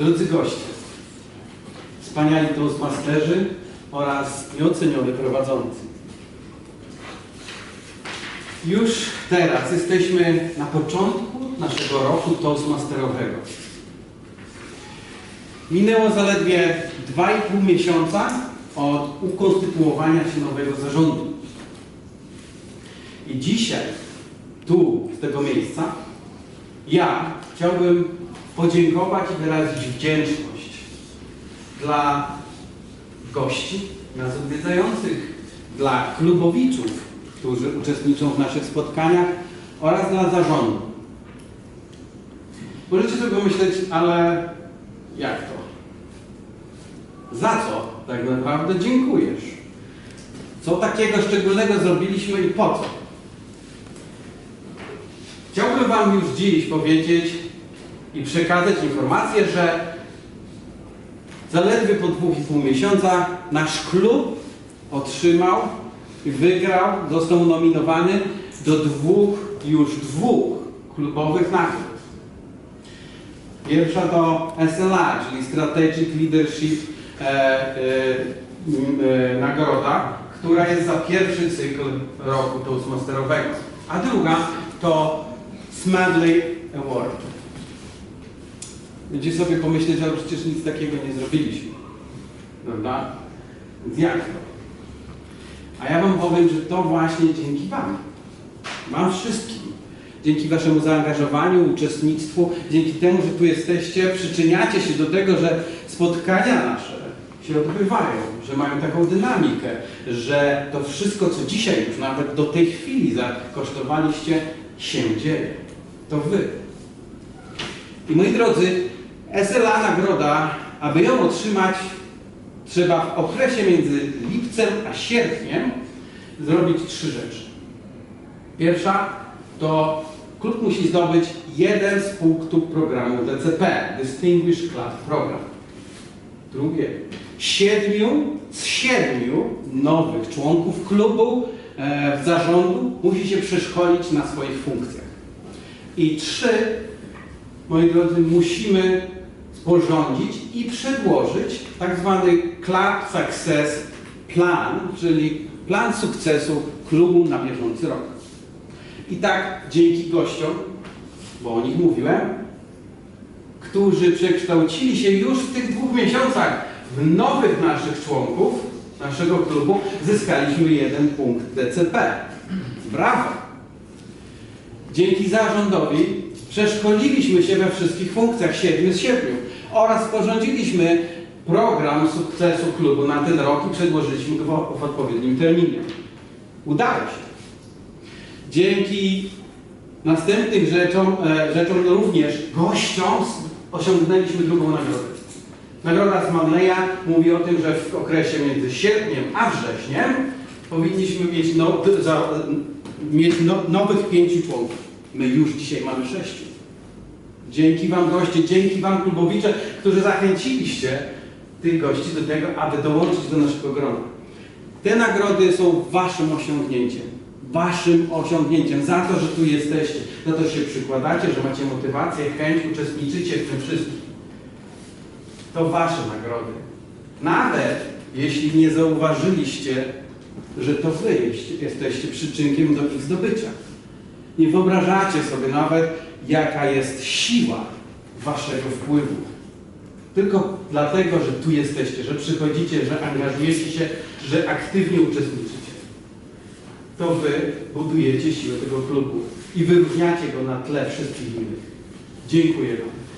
Drodzy goście, wspaniali toastmasterzy oraz nieoceniony prowadzący. Już teraz jesteśmy na początku naszego roku toastmasterowego. Minęło zaledwie 2,5 miesiąca od ukonstytuowania się nowego zarządu. I dzisiaj, tu, z tego miejsca, ja chciałbym podziękować i wyrazić wdzięczność dla gości, nas odwiedzających, dla klubowiczów, którzy uczestniczą w naszych spotkaniach oraz dla zarządu. Możecie sobie pomyśleć, ale jak to? Za co tak naprawdę dziękujesz? Co takiego szczególnego zrobiliśmy i po co? Chciałbym Wam już dziś powiedzieć i przekazać informację, że zaledwie po dwóch i pół miesiąca nasz klub otrzymał i wygrał, został nominowany do dwóch, już dwóch klubowych nagród. Pierwsza to SLA, czyli Strategic Leadership e, e, e, nagroda, która jest za pierwszy cykl roku Toastmasterowego. A druga to Smedley Award. Będziecie sobie pomyśleć, że przecież nic takiego nie zrobiliśmy. Prawda? Więc jak to? A ja Wam powiem, że to właśnie dzięki Wam. Wam wszystkim. Dzięki Waszemu zaangażowaniu, uczestnictwu, dzięki temu, że tu jesteście, przyczyniacie się do tego, że spotkania nasze się odbywają, że mają taką dynamikę, że to wszystko, co dzisiaj już nawet do tej chwili zakosztowaliście, się dzieje. To Wy. I moi drodzy, SLA nagroda, aby ją otrzymać, trzeba w okresie między lipcem a sierpniem zrobić trzy rzeczy. Pierwsza to klub musi zdobyć jeden z punktów programu DCP, Distinguished Club Program. Drugie, siedmiu z siedmiu nowych członków klubu e, w zarządu musi się przeszkolić na swoich funkcjach. I trzy, moi drodzy, musimy sporządzić i przedłożyć tak zwany Club Success Plan, czyli plan sukcesu klubu na bieżący rok. I tak dzięki gościom, bo o nich mówiłem, którzy przekształcili się już w tych dwóch miesiącach w nowych naszych członków naszego klubu, zyskaliśmy jeden punkt DCP. Brawo! Dzięki zarządowi przeszkoliliśmy się we wszystkich funkcjach 7 z 7 oraz sporządziliśmy program sukcesu klubu na ten rok i przedłożyliśmy go w odpowiednim terminie. Udało się. Dzięki następnym rzeczom, e, rzeczom również gościom osiągnęliśmy drugą nagrodę. Nagroda z Manleya mówi o tym, że w okresie między sierpniem a wrześniem powinniśmy mieć, no, nowych pięciu członków. My już dzisiaj mamy sześciu. Dzięki Wam goście, dzięki Wam klubowicze, którzy zachęciliście tych gości do tego, aby dołączyć do naszego grona. Te nagrody są Waszym osiągnięciem. Waszym osiągnięciem za to, że tu jesteście, za to, że się przykładacie, że macie motywację, chęć, uczestniczycie w tym wszystkim. To Wasze nagrody. Nawet jeśli nie zauważyliście, że to Wy jesteście przyczynkiem do ich zdobycia. Nie wyobrażacie sobie nawet, jaka jest siła Waszego wpływu. Tylko dlatego, że tu jesteście, że przychodzicie, że angażujecie się, że aktywnie uczestniczycie. To Wy budujecie siłę tego klubu i wyróżniacie go na tle wszystkich innych. Dziękuję Wam.